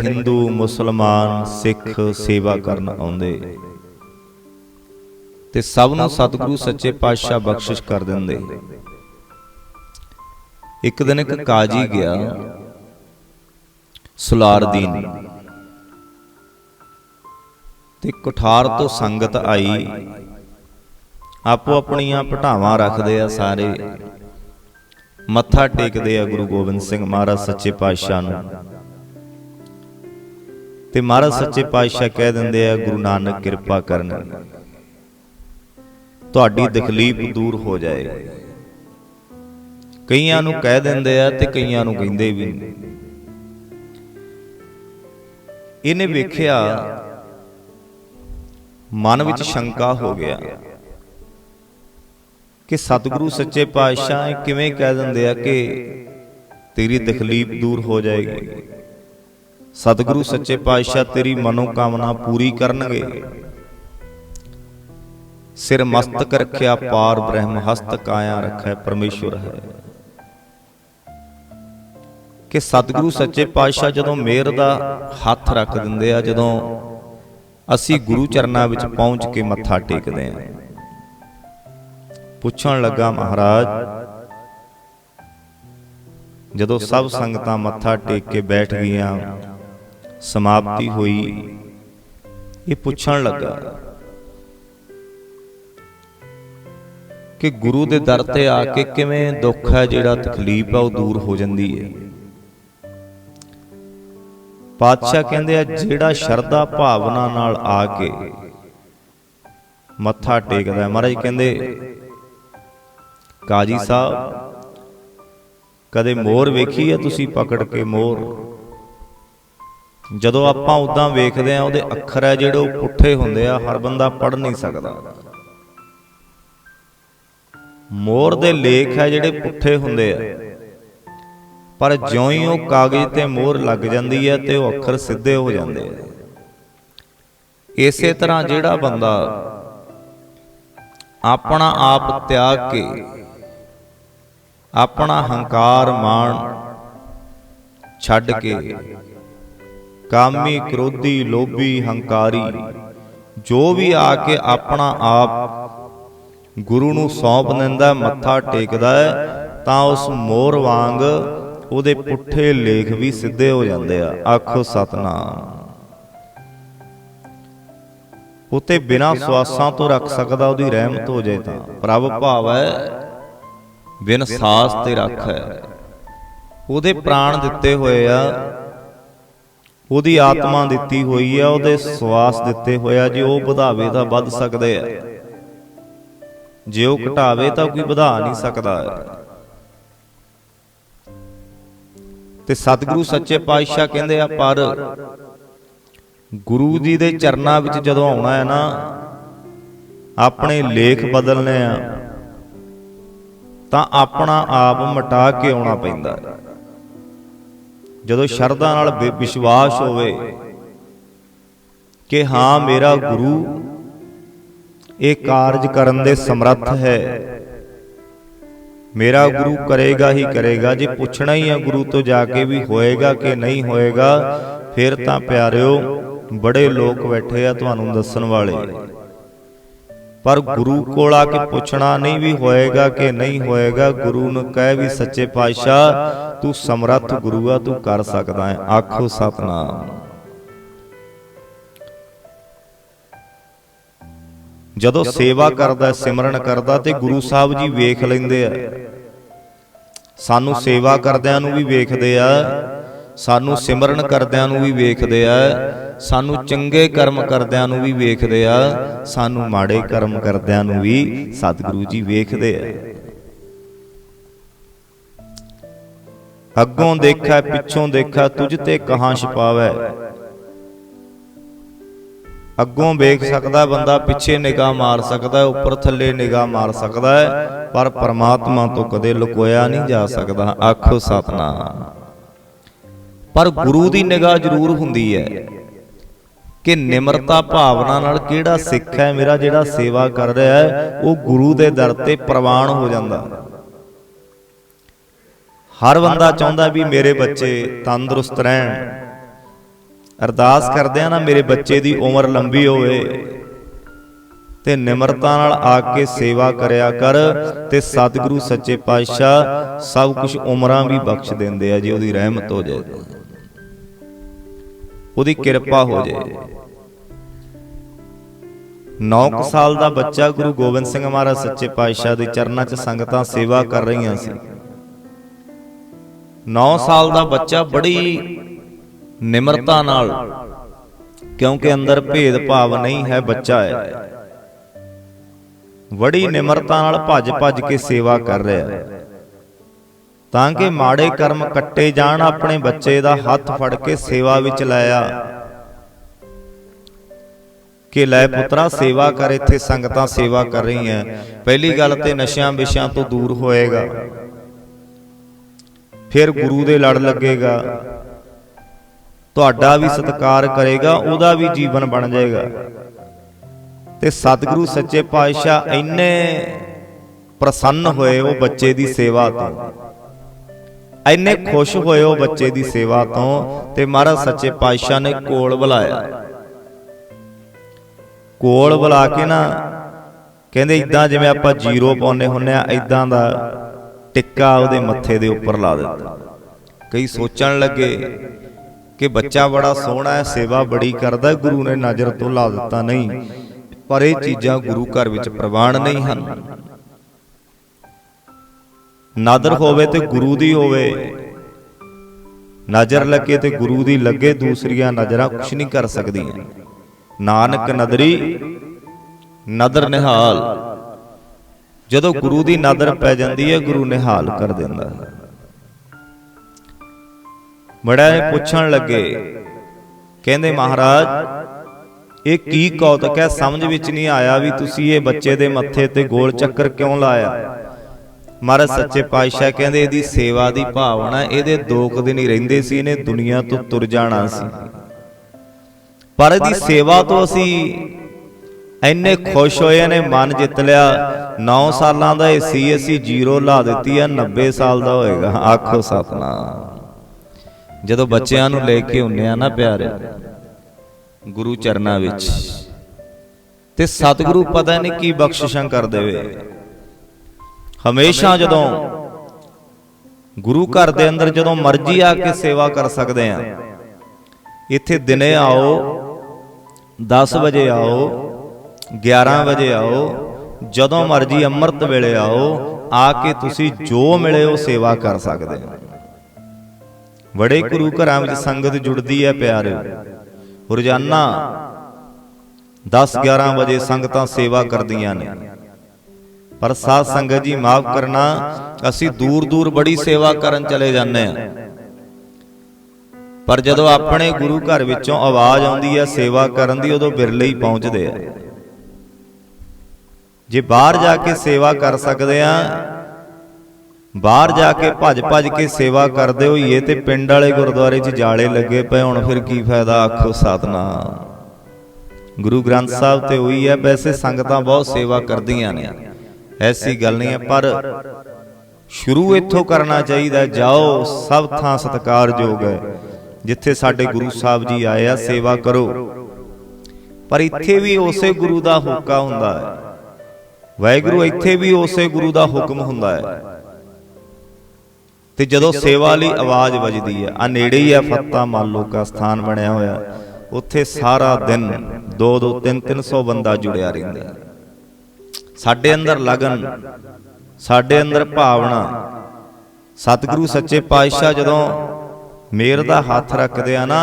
ਹਿੰਦੂ, ਮੁਸਲਮਾਨ, ਸਿੱਖ ਸੇਵਾ ਕਰਨ ਆਉਂਦੇ। ਤੇ ਸਭ ਨੂੰ ਸਤਿਗੁਰੂ ਸੱਚੇ ਪਾਤਸ਼ਾਹ ਬਖਸ਼ਿਸ਼ ਕਰ ਦਿੰਦੇ। ਇੱਕ ਦਿਨ ਇੱਕ ਕਾਜੀ ਗਿਆ ਸੁਲਾਰਦੀਨ ਤੇ ਕੁਠਾਰ ਤੋਂ ਸੰਗਤ ਆਈ। ਆਪੋ ਆਪਣੀਆਂ ਪਟਾਵਾਂ ਰੱਖਦੇ ਆ ਸਾਰੇ। ਮੱਥਾ ਟੇਕਦੇ ਆ ਗੁਰੂ ਗੋਬਿੰਦ ਸਿੰਘ ਮਹਾਰਾਜ ਸੱਚੇ ਪਾਤਸ਼ਾਹ ਨੂੰ। ਤੇ ਮਹਾਰਾਜ ਸੱਚੇ ਪਾਤਸ਼ਾਹ ਕਹਿ ਦਿੰਦੇ ਆ ਗੁਰੂ ਨਾਨਕ ਕਿਰਪਾ ਕਰਨ। ਤੁਹਾਡੀ ਤਕਲੀਫ ਦੂਰ ਹੋ ਜਾਏ। ਕਈਆਂ ਨੂੰ ਕਹਿ ਦਿੰਦੇ ਆ ਤੇ ਕਈਆਂ ਨੂੰ ਕਹਿੰਦੇ ਵੀ ਇਹਨੇ ਵੇਖਿਆ ਮਨ ਵਿੱਚ ਸ਼ੰਕਾ ਹੋ ਗਿਆ ਕਿ ਸਤਿਗੁਰੂ ਸੱਚੇ ਪਾਤਸ਼ਾਹ ਕਿਵੇਂ ਕਹਿ ਦਿੰਦੇ ਆ ਕਿ ਤੇਰੀ ਤਕਲੀਫ ਦੂਰ ਹੋ ਜਾਏਗੀ। ਸਤਿਗੁਰੂ ਸੱਚੇ ਪਾਤਸ਼ਾਹ ਤੇਰੀ ਮਨੋਕਾਮਨਾ ਪੂਰੀ ਕਰਨਗੇ। ਸਿਰ ਮਸਤਕ ਰੱਖਿਆ, ਪਾਰ ਬ੍ਰਹਮ ਹਸਤ ਕਾਇਆ ਰੱਖੈ ਪਰਮੇਸ਼ਵਰ ਹੈ। ਕਿ ਸਤਿਗੁਰੂ ਸੱਚੇ ਪਾਤਸ਼ਾਹ ਜਦੋਂ ਮਿਹਰ ਦਾ ਹੱਥ ਰੱਖ ਦਿੰਦੇ ਆ, ਜਦੋਂ ਅਸੀਂ ਗੁਰੂ ਚਰਨਾਂ ਵਿੱਚ ਪਹੁੰਚ ਕੇ ਮੱਥਾ ਟੇਕਦੇ ਆ। ਪੁੱਛਣ ਲੱਗਾ, ਮਹਾਰਾਜ, ਜਦੋਂ ਸਭ ਸੰਗਤਾਂ ਮੱਥਾ ਟੇਕ ਕੇ ਬੈਠ ਗਈਆਂ ਸਮਾਪਤੀ ਹੋਈ। ਇਹ ਪੁੱਛਣ ਲੱਗਾ। ਕਿ ਗੁਰੂ ਦੇ ਦਰ ਤੇ ਆ ਕੇ ਕਿਵੇਂ ਦੁੱਖ ਹੈ ਜਿਹੜਾ ਤਕਲੀਫ ਆ ਉਹ ਦੂਰ ਹੋ ਜਾਂਦੀ ਹੈ। ਪਾਤਸ਼ਾਹ ਕਹਿੰਦੇ ਆ ਜਿਹੜਾ ਸ਼ਰਧਾ ਭਾਵਨਾ ਨਾਲ ਆ ਕੇ ਮੱਥਾ ਟੇਕਦਾ ਹੈ। ਮਹਾਰਾਜ ਕਹਿੰਦੇ ਕਾਜੀ ਸਾਹਿਬ ਕਦੇ ਮੋਰ ਵੇਖੀ ਹੈ ਤੁਸੀਂ? ਪਕੜ ਕੇ ਮੋਰ? ਜਦੋਂ ਆਪਾਂ ਉਦਾਂ ਵੇਖਦੇ ਆ ਉਹਦੇ ਅੱਖਰ ਹੈ ਜਿਹੜੇ ਉਹ ਪੁੱਠੇ ਹੁੰਦੇ ਆ, ਹਰ ਬੰਦਾ ਪੜ ਨਹੀਂ ਸਕਦਾ। ਮੋਰ ਦੇ ਲੇਖ ਹੈ ਜਿਹੜੇ ਪੁੱਠੇ ਹੁੰਦੇ ਆ। ਪਰ ਜਿਉਂ ਹੀ ਉਹ ਕਾਗਜ਼ ਤੇ ਮੋਹਰ ਲੱਗ ਜਾਂਦੀ ਹੈ ਤੇ ਉਹ ਅੱਖਰ ਸਿੱਧੇ ਹੋ ਜਾਂਦੇ ਆ। ਇਸੇ ਤਰ੍ਹਾਂ ਜਿਹੜਾ ਬੰਦਾ ਆਪਣਾ ਆਪ ਤਿਆਗ ਕੇ, ਆਪਣਾ ਹੰਕਾਰ ਮਾਣ ਛੱਡ ਕੇ ਕਾਮੀ ਕ੍ਰੋਧੀ ਲੋਭੀ ਹੰਕਾਰੀ। ਜੋ ਵੀ ਆ ਕੇ ਆਪਣਾ ਆਪ ਗੁਰੂ ਨੂੰ ਸੌਂਪ ਦਿੰਦਾ, ਮੱਥਾ ਟੇਕਦਾ ਹੈ, ਤਾਂ ਉਸ ਮੋਰ ਵਾਂਗ ਉਹਦੇ ਪੁੱਠੇ ਲੇਖ ਵੀ ਸਿੱਧੇ ਹੋ ਜਾਂਦੇ ਆ। ਆਖੋ ਸਤਨਾਮ। ਉਤੇ ਬਿਨਾ ਸਵਾਸਾਂ ਤੋਂ ਰੱਖ ਸਕਦਾ ਉਹਦੀ ਰਹਿਮਤ ਹੋ ਜਾਏ ਤਾਂ। ਪ੍ਰਭ ਭਾਵ ਹੈ, ਬਿਨ ਸਾਸ ਤੇ ਰੱਖ ਹੈ। ਉਹਦੇ ਪ੍ਰਾਣ ਦਿੱਤੇ ਹੋਏ ਆ ਉਹਦੀ ਆਤਮਾ ਦਿੱਤੀ ਹੋਈ ਆ ਉਹਦੇ ਸਵਾਸ ਦਿੱਤੇ ਹੋਇਆ ਜੇ ਉਹ ਵਧਾਵੇ ਤਾਂ ਵੱਧ ਸਕਦੇ ਆ। ਜੇ ਉਹ ਘਟਾਵੇ ਤਾਂ ਕੋਈ ਵਧਾ ਨਹੀਂ ਸਕਦਾ। ਤੇ ਸਤਿਗੁਰੂ ਸੱਚੇ ਪਾਤਸ਼ਾਹ ਕਹਿੰਦੇ ਆ ਪਰ ਗੁਰੂ ਜੀ ਦੇ ਚਰਨਾਂ ਵਿੱਚ ਜਦੋਂ ਆਉਣਾ ਹੈ ਨਾ ਆਪਣੇ ਲੇਖ ਬਦਲਨੇ ਆ। ਤਾਂ ਆਪਣਾ ਆਪ ਮਟਾ ਕੇ ਆਉਣਾ ਪੈਂਦਾ ਹੈ। ਜਦੋਂ ਸ਼ਰਧਾ ਨਾਲ ਵਿਸ਼ਵਾਸ ਹੋਵੇ ਕਿ ਹਾਂ ਮੇਰਾ ਗੁਰੂ ਇਹ ਕਾਰਜ ਕਰਨ ਦੇ ਸਮਰੱਥ ਹੈ। ਮੇਰਾ ਗੁਰੂ ਕਰੇਗਾ ਹੀ ਕਰੇਗਾ ਜੇ ਪੁੱਛਣਾ ਹੀ ਆ ਗੁਰੂ ਤੋਂ ਜਾ ਕੇ ਵੀ ਹੋਏਗਾ ਕਿ ਨਹੀਂ ਹੋਏਗਾ ਫਿਰ ਤਾਂ ਪਿਆਰਿਓ ਬੜੇ ਲੋਕ ਬੈਠੇ ਆ ਤੁਹਾਨੂੰ ਦੱਸਣ ਵਾਲੇ। ਪਰ ਗੁਰੂ ਕੋਲ ਆ ਕੇ ਪੁੱਛਣਾ ਨਹੀਂ ਵੀ ਹੋਏਗਾ ਕਿ ਨਹੀਂ ਹੋਏਗਾ, ਗੁਰੂ ਨੂੰ ਕਹਿ ਵੀ ਸੱਚੇ ਪਾਤਸ਼ਾਹ, ਤੂੰ ਸਮਰੱਥ ਗੁਰੂ ਆ, ਤੂੰ ਕਰ ਸਕਦਾ ਹੈ। ਆਖੋ ਸਤਨਾਮ। ਜਦੋਂ ਸੇਵਾ ਕਰਦਾ, ਸਿਮਰਨ ਕਰਦਾ ਤੇ ਗੁਰੂ ਸਾਹਿਬ ਜੀ ਵੇਖ ਲੈਂਦੇ ਆ। ਸਾਨੂੰ ਸੇਵਾ ਕਰਦਿਆਂ ਨੂੰ ਵੀ ਵੇਖਦੇ ਆ, ਸਾਨੂੰ ਸਿਮਰਨ ਕਰਦਿਆਂ ਨੂੰ ਵੀ ਵੇਖਦੇ ਆ। ਸਾਨੂੰ ਚੰਗੇ ਕਰਮ ਕਰਦਿਆਂ ਨੂੰ ਵੀ ਵੇਖਦੇ ਆ। ਸਾਨੂੰ ਮਾੜੇ ਕਰਮ ਕਰਦਿਆਂ ਨੂੰ ਵੀ ਸਤਿਗੁਰੂ ਜੀ ਵੇਖਦੇ ਆ। ਅੱਗੋਂ ਦੇਖੈ ਪਿੱਛੋਂ ਦੇਖੈ ਤੁਝ ਤੇ ਕਹਾਂ ਛਪਾਵੈ ਅੱਗੋਂ ਵੇਖ ਸਕਦਾ ਬੰਦਾ ਪਿੱਛੇ ਨਿਗਾਹ ਮਾਰ ਸਕਦਾ ਉੱਪਰ ਥੱਲੇ ਨਿਗਾਹ ਮਾਰ ਸਕਦਾ ਹੈ ਪਰ ਪਰਮਾਤਮਾ ਤੋਂ ਕਦੇ ਲੁਕੋਇਆ ਨਹੀਂ ਜਾ ਸਕਦਾ। ਆਖੋ ਸਤਨਾਮ ਪਰ ਗੁਰੂ ਦੀ ਨਿਗਾਹ ਜ਼ਰੂਰ ਹੁੰਦੀ ਹੈ। ਕਿ ਨਿਮਰਤਾ ਭਾਵਨਾ ਨਾਲ ਕਿਹੜਾ ਸਿੱਖ ਹੈ? ਮੇਰਾ ਜਿਹੜਾ ਸੇਵਾ ਕਰ ਰਿਹਾ ਹੈ, ਉਹ ਗੁਰੂ ਦੇ ਦਰ ਤੇ ਪ੍ਰਵਾਨ ਹੋ ਜਾਂਦਾ। ਹਰ ਬੰਦਾ ਚਾਹੁੰਦਾ ਵੀ ਮੇਰੇ ਬੱਚੇ ਤੰਦਰੁਸਤ ਰਹਿਣ। ਅਰਦਾਸ ਕਰਦੇ ਆ ਨਾ, ਮੇਰੇ ਬੱਚੇ ਦੀ ਉਮਰ ਲੰਬੀ ਹੋਵੇ ਤੇ ਨਿਮਰਤਾ ਨਾਲ ਆ ਕੇ ਸੇਵਾ ਕਰਿਆ ਕਰ ਤੇ ਸਤਿਗੁਰੂ, ਸੱਚੇ ਪਾਤਸ਼ਾਹ ਸਭ ਕੁਝ ਉਮਰਾਂ ਵੀ ਬਖਸ਼ ਦਿੰਦੇ ਆ, ਜੇ ਉਹਦੀ ਰਹਿਮਤ ਹੋ ਜਾਏ। ਉਹਦੀ ਕਿਰਪਾ ਹੋ ਜਾਏ। 9 ਸਾਲ ਦਾ ਬੱਚਾ ਗੁਰੂ ਗੋਬਿੰਦ ਸਿੰਘ ਮਹਾਰਾਜ ਸੱਚੇ ਪਾਤਸ਼ਾਹ ਦੇ ਚਰਨਾਂ 'ਚ ਸੰਗਤਾਂ ਸੇਵਾ ਕਰ ਰਹੀਆਂ ਸੀ। 9 ਸਾਲ ਦਾ ਬੱਚਾ ਬੜੀ ਨਿਮਰਤਾ ਨਾਲ ਕਿਉਂਕਿ ਅੰਦਰ ਭੇਦ ਭਾਵ ਨਹੀਂ ਹੈ ਬੱਚਾ ਹੈ। ਬੜੀ ਨਿਮਰਤਾ ਨਾਲ ਭੱਜ ਭੱਜ ਕੇ ਸੇਵਾ ਕਰ ਰਿਹਾ ਹੈ। ਤਾਂ ਕਿ ਮਾੜੇ ਕਰਮ ਕੱਟੇ ਜਾਣ ਆਪਣੇ ਬੱਚੇ ਦਾ ਹੱਥ ਫੜ ਕੇ ਸੇਵਾ ਵਿੱਚ ਲਾਇਆ। ਕਿ ਲੈ ਪੁੱਤਰਾ ਸੇਵਾ ਕਰ ਇੱਥੇ ਸੰਗਤਾਂ ਸੇਵਾ ਕਰ ਰਹੀਆਂ ਪਹਿਲੀ ਗੱਲ ਤੇ ਨਸ਼ਿਆਂ ਵਿਸ਼ਿਆਂ ਤੋਂ ਦੂਰ ਹੋਏਗਾ। ਫਿਰ ਗੁਰੂ ਦੇ ਲੜ ਲੱਗੇਗਾ। ਤੁਹਾਡਾ ਵੀ ਸਤਿਕਾਰ ਕਰੇਗਾ ਉਹਦਾ ਵੀ ਜੀਵਨ ਬਣ ਜਾਏਗਾ। ਤੇ ਸਤਿਗੁਰੂ ਸੱਚੇ ਪਾਤਸ਼ਾਹ ਇੰਨੇ ਪ੍ਰਸੰਨ ਹੋਏ ਉਹ ਬੱਚੇ ਦੀ ਸੇਵਾ ਤੋਂ। ਇੰਨੇ ਖੁਸ਼ ਹੋਏ ਉਹ ਬੱਚੇ ਦੀ ਸੇਵਾ ਤੋਂ ਤੇ ਮਹਾਰਾਜ ਸੱਚੇ ਪਾਤਸ਼ਾਹ ਨੇ ਕੋਲ ਬੁਲਾਇਆ। ਕੋਲ ਬੁਲਾ ਕੇ ਨਾ ਕਹਿੰਦੇ ਇਦਾਂ ਜਿਵੇਂ ਆਪਾਂ ਜ਼ੀਰੋ ਪਾਉਨੇ ਹੁੰਨੇ ਆ ਇਦਾਂ ਦਾ ਟਿੱਕਾ ਉਹਦੇ ਮੱਥੇ ਦੇ ਉੱਪਰ ਲਾ ਦਿੱਤਾ। ਕਈ ਸੋਚਣ ਲੱਗੇ ਕਿ ਬੱਚਾ ਬੜਾ ਸੋਹਣਾ ਹੈ ਸੇਵਾ ਬੜੀ ਕਰਦਾ ਗੁਰੂ ਨੇ ਨਜ਼ਰ ਤੋਂ ਲਾ ਦਿੱਤਾ। ਨਹੀਂ ਪਰ ਇਹ ਚੀਜ਼ਾਂ ਗੁਰੂ ਘਰ ਵਿੱਚ ਪ੍ਰਵਾਨ ਨਹੀਂ ਹਨ। ਨਾਦਰ ਹੋਵੇ ਤੇ ਗੁਰੂ ਦੀ ਹੋਵੇ। ਨਜ਼ਰ ਲੱਗੇ ਤੇ ਗੁਰੂ ਦੀ ਲੱਗੇ ਦੂਸਰੀਆਂ ਨਜ਼ਰਾਂ ਕੁਝ ਨਹੀਂ ਕਰ ਸਕਦੀਆਂ। ਨਾਨਕ ਨਦਰੀ ਨਦਰ ਨਿਹਾਲ। ਜਦੋਂ ਗੁਰੂ ਦੀ ਨਦਰ ਪੈ ਜਾਂਦੀ ਹੈ ਗੁਰੂ ਨਿਹਾਲ ਕਰ ਦਿੰਦਾ। ਹੈ। ਬੜਾ ਇਹ ਪੁੱਛਣ ਲੱਗੇ ਕਹਿੰਦੇ ਮਹਾਰਾਜ ਇਹ ਕੀ ਕੌਤਕ ਹੈ? ਸਮਝ ਵਿੱਚ ਨਹੀਂ ਆਇਆ ਵੀ ਤੁਸੀਂ ਇਹ ਬੱਚੇ ਦੇ ਮੱਥੇ ਤੇ ਗੋਲ ਚੱਕਰ ਕਿਉਂ ਲਾਇਆ? ਮਹਾਰਾਜ ਸੱਚੇ ਪਾਤਸ਼ਾਹ ਕਹਿੰਦੇ ਇਹਦੀ ਸੇਵਾ ਦੀ ਭਾਵਨਾ ਇਹਦੇ ਦੋ ਕੁ ਦਿਨ ਹੀ ਰਹਿੰਦੇ ਸੀ, ਇਹਨੇ ਦੁਨੀਆ ਤੋਂ ਤੁਰ ਜਾਣਾ ਸੀ। ਪਰ ਇਹਦੀ ਸੇਵਾ ਤੋਂ ਅਸੀਂ ਇੰਨੇ ਖੁਸ਼ ਹੋਏ ਨੇ ਮਨ ਜਿੱਤ ਲਿਆ। 9 ਸਾਲਾਂ ਦਾ ਇਹ ਸੀ, ਅਸੀਂ ਜ਼ੀਰੋ ਲਾ ਦਿੱਤੀ ਆ 90 ਸਾਲ ਦਾ ਹੋਏਗਾ। ਆਖੋ ਸਤਨਾਮ। ਜਦੋਂ ਬੱਚਿਆਂ ਨੂੰ ਲੈ ਕੇ ਹੁੰਨੇ ਆ ਨਾ ਪਿਆਰੇ, ਗੁਰੂ ਚਰਨਾਂ ਵਿੱਚ, ਤੇ ਸਤਿਗੁਰੂ ਪਤਾ ਨਹੀਂ ਕੀ ਬਖਸ਼ਿਸ਼ਾਂ ਕਰ ਦੇਵੇ ਹਮੇਸ਼ਾ ਜਦੋਂ ਗੁਰੂ ਘਰ ਦੇ ਅੰਦਰ ਜਦੋਂ ਮਰਜ਼ੀ ਆ ਕੇ ਸੇਵਾ ਕਰ ਸਕਦੇ ਆ। ਇੱਥੇ ਦਿਨੇ ਆਓ 10 ਵਜੇ ਆਓ 11 ਵਜੇ ਆਓ ਜਦੋਂ ਮਰਜ਼ੀ ਅੰਮ੍ਰਿਤ ਵੇਲੇ ਆਓ ਆ ਕੇ ਤੁਸੀਂ ਜੋ ਮਿਲੇ ਉਹ ਸੇਵਾ ਕਰ ਸਕਦੇ ਹੋ। ਬੜੇ ਗੁਰੂ ਘਰਾਂ ਵਿੱਚ ਸੰਗਤ ਜੁੜਦੀ ਹੈ ਪਿਆਰਿਓ ਰੋਜ਼ਾਨਾ 10 11 ਵਜੇ ਸੰਗਤਾਂ ਸੇਵਾ ਕਰਦੀਆਂ ਨੇ। ਪਰ ਸਾਧ ਸੰਗਤ ਜੀ, ਮਾਫ ਕਰਨਾ, ਅਸੀਂ ਦੂਰ ਦੂਰ ਬੜੀ ਸੇਵਾ ਕਰਨ ਚਲੇ ਜਾਂਦੇ ਆ ਪਰ ਜਦੋਂ ਆਪਣੇ ਗੁਰੂ ਘਰ ਵਿੱਚੋਂ ਆਵਾਜ਼ ਆਉਂਦੀ ਹੈ, ਸੇਵਾ ਕਰਨ ਦੀ, ਉਦੋਂ ਬਿਰਲੇ ਹੀ ਪਹੁੰਚਦੇ ਆ। ਜੇ ਬਾਹਰ ਜਾ ਕੇ ਸੇਵਾ ਕਰ ਸਕਦੇ ਆ ਬਾਹਰ ਜਾ ਕੇ ਭੱਜ ਭੱਜ ਕੇ ਸੇਵਾ ਕਰਦੇ ਹੋਈਏ, ਤੇ ਪਿੰਡ ਵਾਲੇ ਗੁਰਦੁਆਰੇ 'ਚ ਜਾਲੇ ਲੱਗੇ ਪਏ, ਹੁਣ ਫਿਰ ਕੀ ਫਾਇਦਾ, ਆਖੋ ਸਤਨਾਮ। ਗੁਰੂ ਗ੍ਰੰਥ ਸਾਹਿਬ ਤੇ ਹੋਈ ਹੈ, ਵੈਸੇ ਸੰਗਤਾਂ ਬਹੁਤ ਸੇਵਾ ਕਰਦੀਆਂ ਨੇ। ਐਸੀ ਗੱਲ ਨਹੀਂ ਹੈ, ਪਰ ਸ਼ੁਰੂ ਇੱਥੋਂ ਕਰਨਾ ਚਾਹੀਦਾ, ਜਾਓ, ਸਭ ਥਾਂ ਸਤਿਕਾਰਯੋਗ ਹੈ। ਜਿੱਥੇ ਸਾਡੇ ਗੁਰੂ ਸਾਹਿਬ ਜੀ ਆਏ ਆ, ਸੇਵਾ ਕਰੋ। ਪਰ ਇੱਥੇ ਵੀ ਉਸੇ ਗੁਰੂ ਦਾ ਹੁਕਾ ਹੁੰਦਾ ਹੈ। ਵਾਹਿਗੁਰੂ, ਇੱਥੇ ਵੀ ਉਸੇ ਗੁਰੂ ਦਾ ਹੁਕਮ ਹੁੰਦਾ ਹੈ। ਤੇ ਜਦੋਂ ਸੇਵਾ ਲਈ ਆਵਾਜ਼ ਵੱਜਦੀ ਹੈ, ਆ ਨੇੜੇ ਹੀ ਹੈ ਫੱਤਾ ਮਾਲੋ ਕਾ ਸਥਾਨ ਬਣਿਆ ਹੋਇਆ। ਉੱਥੇ ਸਾਰਾ ਦਿਨ 2 2 3 300 ਬੰਦਾ ਜੁੜਿਆ ਰਹਿੰਦਾ ਹੈ। ਸਾਡੇ ਅੰਦਰ ਲਗਨ ਸਾਡੇ ਅੰਦਰ ਭਾਵਨਾ। ਸਤਿਗੁਰੂ ਸੱਚੇ ਪਾਤਸ਼ਾਹ ਜਦੋਂ ਮੇਰ ਦਾ ਹੱਥ ਰੱਖਦੇ ਆ ਨਾ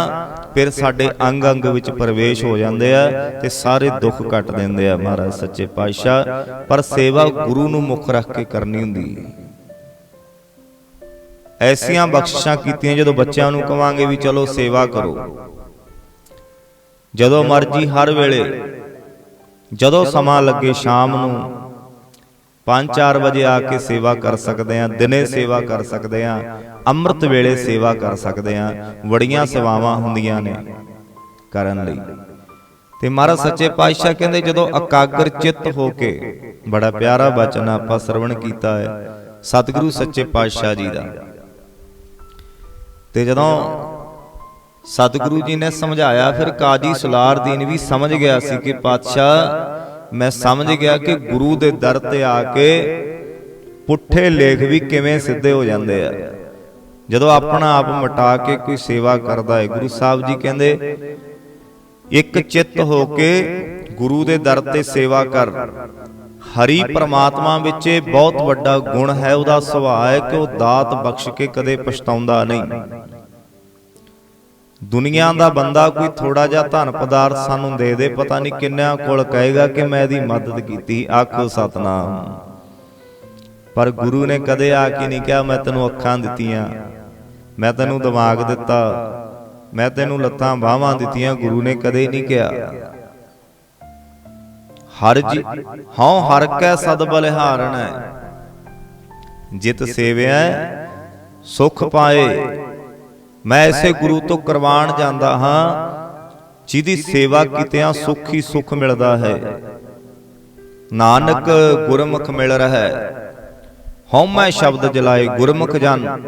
ਫਿਰ ਸਾਡੇ ਅੰਗ ਅੰਗ ਵਿੱਚ ਪ੍ਰਵੇਸ਼ ਹੋ ਜਾਂਦੇ ਆ ਤੇ ਸਾਰੇ ਦੁੱਖ ਕੱਟ ਦਿੰਦੇ ਆ ਮਹਾਰਾਜ ਸੱਚੇ ਪਾਤਸ਼ਾਹ ਪਰ ਸੇਵਾ ਗੁਰੂ ਨੂੰ ਮੁੱਖ ਰੱਖ ਕੇ ਕਰਨੀ ਹੁੰਦੀ। ਹੈ ਐਸੀਆਂ ਬਖਸ਼ਿਸ਼ਾਂ ਕੀਤੀਆਂ ਜਦੋਂ ਬੱਚਿਆਂ ਨੂੰ ਕਵਾਂਗੇ ਵੀ ਚਲੋ ਸੇਵਾ ਕਰੋ। ਜਦੋਂ ਮਰਜ਼ੀ ਹਰ ਵੇਲੇ ਜਦੋਂ ਸਮਾਂ ਲੱਗੇ ਸ਼ਾਮ ਨੂੰ 5-4 ਵਜੇ ਆ ਕੇ ਸੇਵਾ ਕਰ ਸਕਦੇ ਆ ਦਿਨੇ ਸੇਵਾ ਕਰ ਸਕਦੇ ਆ ਅੰਮ੍ਰਿਤ ਵੇਲੇ ਸੇਵਾ ਕਰ ਸਕਦੇ ਆ ਬੜੀਆਂ ਸੇਵਾਵਾਂ ਹੁੰਦੀਆਂ ਨੇ ਕਰਨ ਲਈ। ਤੇ ਮਹਾਰਾਜ ਸੱਚੇ ਪਾਤਸ਼ਾਹ ਕਹਿੰਦੇ ਜਦੋਂ ਇਕਾਗਰ ਚਿੱਤ ਹੋ ਕੇ ਬੜਾ ਪਿਆਰਾ ਬਚਨ ਆਪਾਂ ਸਰਵਣ ਕੀਤਾ ਹੈ ਸਤਿਗੁਰੂ ਸੱਚੇ ਪਾਤਸ਼ਾਹ ਜੀ ਦਾ। ਤੇ ਜਦੋਂ ਸਤਿਗੁਰੂ ਜੀ ਨੇ ਸਮਝਾਇਆ, ਫਿਰ ਕਾਜੀ ਸੁਲਾਰਦੀਨ ਵੀ ਸਮਝ ਗਿਆ ਸੀ ਕਿ ਪਾਤਸ਼ਾਹ, ਮੈਂ ਸਮਝ ਗਿਆ ਕਿ ਗੁਰੂ ਦੇ ਦਰ ਤੇ ਆ ਕੇ ਪੁੱਠੇ ਲੇਖ ਵੀ ਕਿਵੇਂ ਸਿੱਧੇ ਹੋ ਜਾਂਦੇ ਆ। ਜਦੋਂ ਆਪਣਾ ਆਪ ਮਟਾ ਕੇ ਕੋਈ ਸੇਵਾ ਕਰਦਾ ਹੈ, ਗੁਰੂ ਸਾਹਿਬ ਜੀ ਕਹਿੰਦੇ, ਇੱਕ ਚਿੱਤ ਹੋ ਕੇ ਗੁਰੂ ਦੇ ਦਰ ਤੇ ਸੇਵਾ ਕਰ। ਹਰੀ ਪ੍ਰਮਾਤਮਾ ਵਿੱਚ ਇਹ ਬਹੁਤ ਵੱਡਾ ਗੁਣ ਹੈ, ਉਹਦਾ ਸੁਭਾਅ ਹੈ ਕਿ ਉਹ ਦਾਤ ਬਖਸ਼ ਕੇ ਕਦੇ ਪਛਤਾਉਂਦਾ ਨਹੀਂ। ਦੁਨੀਆ ਦਾ ਬੰਦਾ ਕੋਈ ਥੋੜਾ ਜਿਹਾ ਧਨ ਪਦਾਰਥ ਸਾਨੂੰ ਦੇ ਦੇ, ਪਤਾ ਨਹੀਂ ਕਿੰਨਿਆਂ ਕੋਲ ਕਹੇਗਾ ਕਿ ਮੈਂ ਇਹਦੀ ਮਦਦ ਕੀਤੀ। ਆਖੋ ਸਤਨਾਮ। ਪਰ ਗੁਰੂ ਨੇ ਕਦੇ ਆ ਕੇ ਨਹੀਂ ਕਿਹਾ, ਮੈਂ ਤੈਨੂੰ ਅੱਖਾਂ ਦਿੱਤੀਆਂ, ਮੈਂ ਤੈਨੂੰ ਦਿਮਾਗ ਦਿੱਤਾ, ਮੈਂ ਤੈਨੂੰ ਲੱਤਾਂ ਬਾਹਾਂ ਦਿੱਤੀਆਂ। ਗੁਰੂ ਨੇ ਕਦੇ ਨਹੀਂ ਕਿਹਾ। ਹਰ ਜੀ ਹਉ ਹਰ ਕੈ ਸਦ ਬਲਿਹਾਰਣ ਹੈ। ਜਿਤ ਸੇਵਿਆ ਸੁਖ ਪਾਏ। ਮੈਂ ਐਸੇ ਗੁਰੂ ਤੋਂ ਕਰਵਾਣ ਜਾਂਦਾ ਹਾਂ ਜਿਹਦੀ ਸੇਵਾ ਕੀਤਿਆਂ ਸੁਖ ਹੀ ਸੁਖ ਮਿਲਦਾ ਹੈ। ਨਾਨਕ ਗੁਰਮੁਖ ਮਿਲ ਰਹਾ। ਹਉਮੈ ਸ਼ਬਦ ਜਲਾਏ ਗੁਰਮੁਖ ਜਨ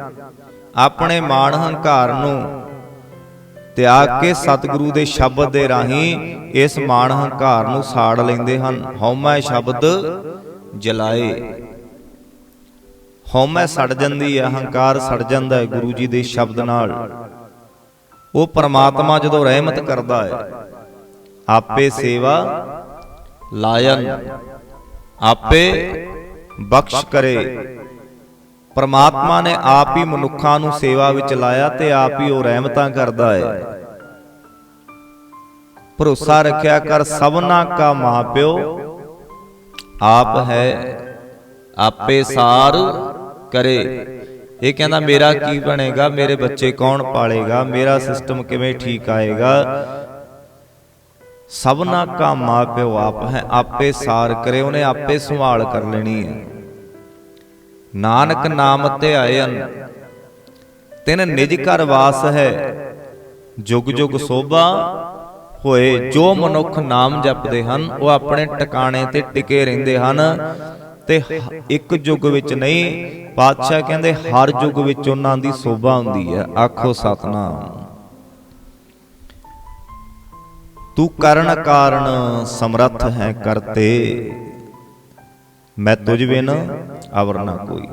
ਆਪਣੇ ਮਾਣ ਹੰਕਾਰ ਨੂੰ ਤਿਆਗ ਕੇ ਸਤਿਗੁਰੂ ਦੇ ਸ਼ਬਦ ਦੇ ਰਾਹੀਂ ਇਸ ਮਾਣ ਹੰਕਾਰ ਨੂੰ ਸਾੜ ਲੈਂਦੇ ਹਨ। ਹਉਮੈ ਸ਼ਬਦ ਜਲਾਏ। ਹਉਮੈ ਸੜ ਜਾਂਦੀ ਹੈ ਹੰਕਾਰ ਸੜ ਜਾਂਦਾ ਹੈ ਗੁਰੂ ਜੀ ਦੇ ਸ਼ਬਦ ਨਾਲ। ਉਹ ਪਰਮਾਤਮਾ ਜਦੋਂ ਰਹਿਮਤ ਕਰਦਾ ਹੈ, ਆਪੇ ਸੇਵਾ ਲਾਇਨ, ਆਪੇ ਬਖਸ਼ ਕਰੇ। ਪਰਮਾਤਮਾ ਨੇ ਆਪ ਹੀ ਮਨੁੱਖਾਂ ਨੂੰ ਸੇਵਾ ਵਿੱਚ ਲਾਇਆ ਤੇ ਆਪ ਹੀ ਉਹ ਰਹਿਮਤਾਂ ਕਰਦਾ ਹੈ। ਭਰੋਸਾ ਰੱਖਿਆ ਕਰ, ਸਭਨਾ ਕਾ ਮਾਪਿਓ ਆਪ ਹੈ, ਆਪੇ ਸਾਰ ਕਰੇ। ਇਹ ਕਹਿੰਦਾ, ਮੇਰਾ ਕੀ ਬਣੇਗਾ? ਮੇਰੇ ਬੱਚੇ ਕੌਣ ਪਾਲੇਗਾ? ਮੇਰਾ ਸਿਸਟਮ ਕਿਵੇਂ ਠੀਕ ਆਏਗਾ? ਸਭਨਾ ਕਾ ਮਾਪਿਓ ਆਪ ਹੈ, ਆਪੇ ਸਾਰ ਕਰੇ, ਉਹਨੇ ਆਪੇ ਸੰਭਾਲ ਕਰ ਲੈਣੀ ਹੈ। ਨਾਨਕ ਨਾਮ ਧਿਆਇਨ ਤਿਨ ਨਿਜ ਘਰ ਵਾਸ ਹੈ। ਜੁਗ ਜੁਗ ਸੋਭਾ ਹੋਏ। ਜੋ ਮਨੁੱਖ ਨਾਮ ਜਪਦੇ ਹਨ, ਉਹ ਆਪਣੇ ਟਿਕਾਣੇ ਤੇ ਟਿਕੇ ਰਹਿੰਦੇ ਹਨ। ਤੇ ਇੱਕ ਯੁੱਗ ਵਿੱਚ ਨਹੀਂ, ਪਾਤਸ਼ਾਹ ਕਹਿੰਦੇ ਹਰ ਯੁੱਗ ਵਿੱਚ ਉਹਨਾਂ ਦੀ ਸੋਭਾ ਹੁੰਦੀ ਹੈ। ਆਖੋ ਸਤਨਾਮ। ਤੂੰ ਕਰਨ ਕਾਰਨ ਸਮਰੱਥ ਹੈ ਕਰਤੇ ਮੈਂ ਤੁਝ ਬਿਨ ਅਵਰ ਨਾ ਕੋਈ।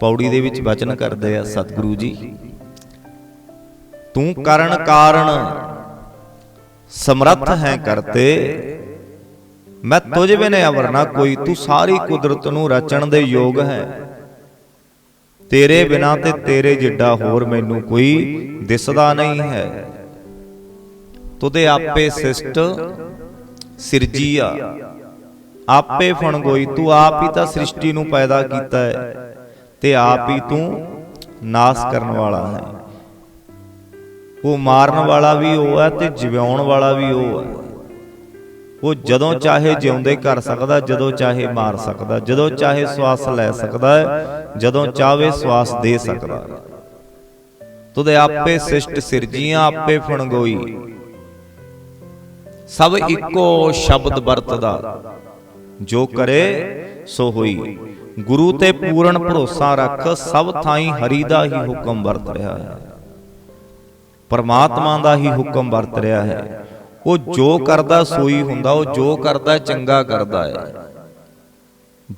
ਪੌੜੀ ਦੇ ਵਿੱਚ ਬਚਨ ਕਰਦੇ ਆ ਸਤਿਗੁਰੂ ਜੀ। ਤੂੰ ਕਰਨ ਕਾਰਨ ਸਮਰੱਥ ਹੈ ਕਰਤੇ ਮੈਂ ਤੁਝ ਬਿਨ ਅਵਰ ਨਾ ਕੋਈ ਤੂੰ ਸਾਰੀ ਕੁਦਰਤ ਨੂੰ ਰਚਣ ਦੇ ਯੋਗ ਹੈ। ਤੇਰੇ ਬਿਨਾ ਤੇ ਤੇਰੇ ਜਿੱਡਾ ਹੋਰ ਮੈਨੂੰ ਕੋਈ ਦਿਸਦਾ ਨਹੀਂ ਹੈ। ਤੁਦੇ ਆਪੇ ਸਿਸ਼ਟ ਸਿਰਜੀਆ। ਆਪੇ ਫਣਗੋਈ ਤੂੰ ਆਪ ਹੀ ਤਾਂ ਸ੍ਰਿਸ਼ਟੀ ਨੂੰ ਪੈਦਾ ਕੀਤਾ ਹੈ। ਤੇ ਆਪ ਹੀ ਤੂੰ ਨਾਸ ਕਰਨ ਵਾਲਾ ਹੈ। ਉਹ ਮਾਰਨ ਵਾਲਾ ਵੀ ਉਹ ਹੈ ਤੇ ਜਿਵਾਉਣ ਵਾਲਾ ਵੀ ਉਹ ਹੈ। ਉਹ ਜਦੋਂ ਚਾਹੇ ਜਿਉਂਦੇ ਕਰ ਸਕਦਾ, ਜਦੋਂ ਚਾਹੇ ਮਾਰ ਸਕਦਾ, ਜਦੋਂ ਚਾਹੇ ਸਵਾਸ ਲੈ ਸਕਦਾ ਹੈ, ਜਦੋਂ ਚਾਹੇ ਸਵਾਸ ਦੇ ਸਕਦਾ ਹੈ। ਤੁਦੇ ਆਪੇ ਸਿਸ਼ਟ ਸਿਰਜੀਆਂ, ਆਪੇ ਫਣਗੋਈ। ਸਭ ਇੱਕੋ ਸ਼ਬਦ ਵਰਤਦਾ। ਜੋ ਕਰੇ, ਸੋ ਹੋਈ। ਗੁਰੂ ਤੇ ਪੂਰਨ ਭਰੋਸਾ ਰੱਖ, ਸਭ ਥਾਈਂ ਹਰੀ ਦਾ ਹੀ ਹੁਕਮ ਵਰਤ ਰਿਹਾ ਹੈ। ਪਰਮਾਤਮਾ ਦਾ ਹੀ ਹੁਕਮ ਵਰਤ ਰਿਹਾ ਹੈ। ਉਹ ਜੋ ਕਰਦਾ ਸੋਈ ਹੁੰਦਾ ਉਹ ਜੋ ਕਰਦਾ ਚੰਗਾ ਕਰਦਾ ਹੈ।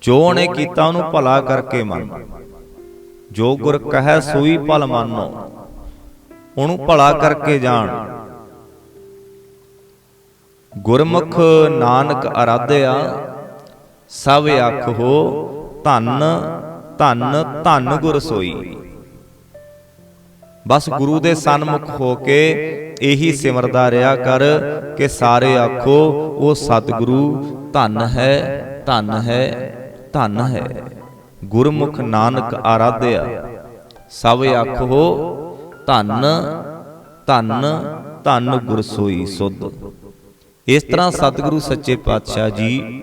ਜੋ ਉਹਨੇ ਕੀਤਾ ਉਹਨੂੰ ਭਲਾ ਕਰਕੇ ਮੰਨ। ਜੋ ਗੁਰ ਕਹੈ ਸੋਈ ਭਲ ਮੰਨੋ। ਉਹਨੂੰ ਭਲਾ ਕਰਕੇ ਜਾਣ। ਗੁਰਮੁਖ ਨਾਨਕ ਅਰਾਧਿਆ ਸਭ ਆਖੋ ਧੰਨ ਧੰਨ ਧੰਨ ਗੁਰ ਸੋਈ ਬਸ ਗੁਰੂ ਦੇ ਸਨਮੁਖ ਹੋ ਕੇ ਇਹੀ ਸਿਮਰਦਾ ਰਿਹਾ ਕਰ ਕਿ ਸਾਰੇ ਆਖੋ, ਉਹ ਸਤਿਗੁਰੂ ਧੰਨ ਹੈ ਧੰਨ ਹੈ ਧੰਨ ਹੈ। ਗੁਰਮੁਖ ਨਾਨਕ ਆਰਾਧਿਆ। ਸਭ ਆਖੋ, ਧੰਨ ਧੰਨ ਧੰਨ ਗੁਰਸੋਈ ਸੁਧ। ਇਸ ਤਰ੍ਹਾਂ ਸਤਿਗੁਰੂ ਸੱਚੇ ਪਾਤਸ਼ਾਹ ਜੀ